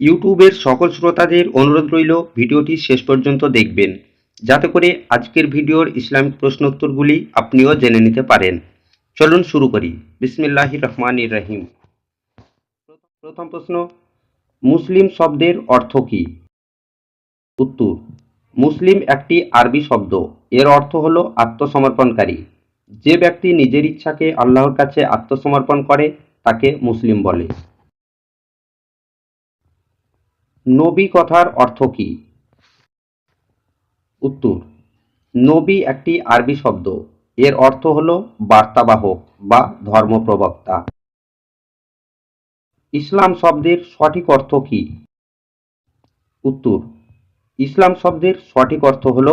ইউটিউবের সকল শ্রোতাদের অনুরোধ রইল ভিডিওটি শেষ পর্যন্ত দেখবেন। যাতে করে আজকের ভিডিওর ইসলামিক প্রশ্নোত্তরগুলি আপনিও জেনে নিতে পারেন। চলুন শুরু করি। বিসমিল্লাহ রহমান রহিম। প্রথম প্রশ্ন, মুসলিম শব্দের অর্থ কী? উত্তর, মুসলিম একটি আরবি শব্দ। এর অর্থ হল আত্মসমর্পণকারী। যে ব্যক্তি নিজের ইচ্ছাকে আল্লাহর কাছে আত্মসমর্পণ করে, তাকে মুসলিম বলে। নবী কথার অর্থ কী? উত্তর, নবী একটি আরবি শব্দ। এর অর্থ হল বার্তাবাহক বা ধর্মপ্রবক্তা। ইসলাম শব্দের সঠিক অর্থ কী? উত্তর, ইসলাম শব্দের সঠিক অর্থ হল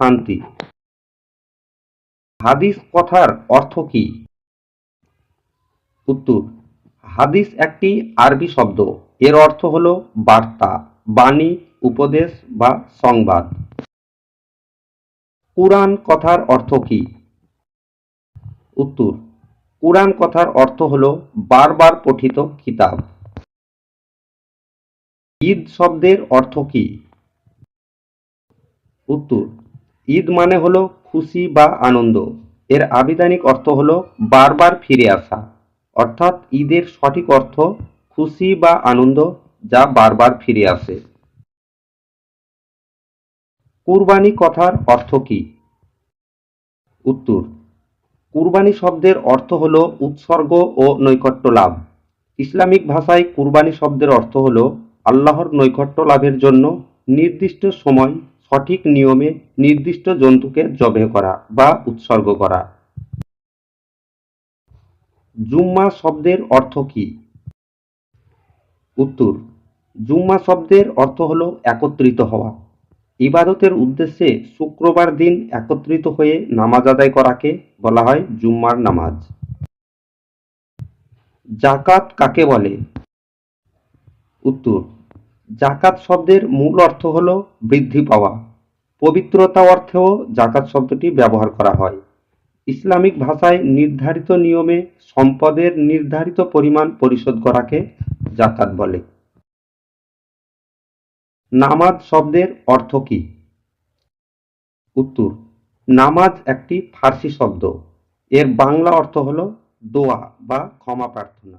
শান্তি। হাদিস কথার অর্থ কী? উত্তর, হাদিস একটি আরবি শব্দ। এর অর্থ হল বার্তা, বাণী, উপদেশ বা সংবাদ। কুরআন কথার অর্থ কী? উত্তর, কুরআন কথার অর্থ হল বারবার পঠিত কিতাব। ঈদ শব্দের অর্থ কি? উত্তর, ঈদ মানে হল খুশি বা আনন্দ। এর আবিধানিক অর্থ হল বারবার ফিরে আসা। অর্থাৎ ঈদের সঠিক অর্থ খুশি বা আনন্দ যা বারবার ফিরে আসে। কুরবানি কথার অর্থ কি? উত্তর, কুরবানি শব্দের অর্থ হল উৎসর্গ ও নৈকট্য লাভ। ইসলামিক ভাষায় কুরবানি শব্দের অর্থ হল আল্লাহর নৈকট্য লাভের জন্য নির্দিষ্ট সময় সঠিক নিয়মে নির্দিষ্ট জন্তুকে জবে করা বা উৎসর্গ করা। জুম্মা শব্দের অর্থ কী? উত্তর, জুম্মা শব্দের অর্থ হল একত্রিত হওয়া। ইবাদতের উদ্দেশ্যে শুক্রবার দিন একত্রিত হয়ে নামাজ আদায় করাকে বলা হয় জুম্মার নামাজ। জাকাত কাকে বলে? উত্তর, জাকাত শব্দের মূল অর্থ হল বৃদ্ধি পাওয়া। পবিত্রতা অর্থেও জাকাত শব্দটি ব্যবহার করা হয়। ইসলামিক ভাষায় নির্ধারিত নিয়মে সম্পদের নির্ধারিত পরিমাণ পরিশোধ করাকে জাকাত বলে। নামাজ শব্দের অর্থ কি? উত্তর, নামাজ একটি ফার্সি শব্দ। এর বাংলা অর্থ হল দোয়া বা ক্ষমা প্রার্থনা।